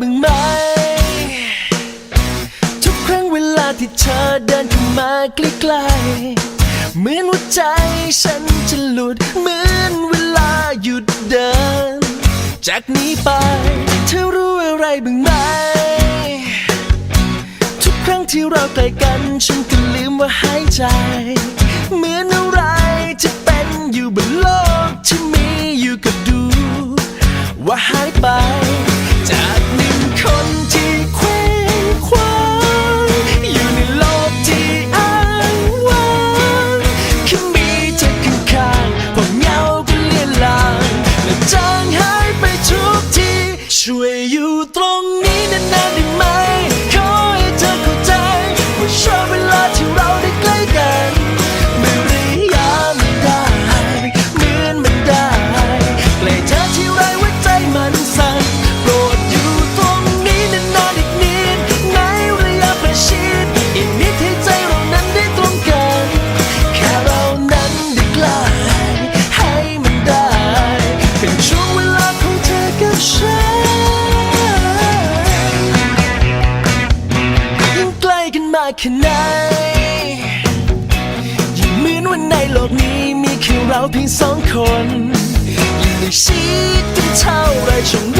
บ้างไหม ทุกครั้งเวลาที่เธอเดินเข้ามาใกล้ๆ เหมือนหัวใจฉันจะหลุด เหมือนเวลาหยุดเดิน จากนี้ไป เธอรู้อะไรบ้างไหม ทุกครั้งที่เราใกล้กัน ฉันก็ลืมว่าหายใจ เหมือนอะไรจะเป็นอยู่บ ช่วยอยู่ตรง แค่ไหนยิ่งเหมือนว่าในโลกนี้มีแค่เราเพียงสองคนยิ่งได้ชิดกันเท่าไรฉัน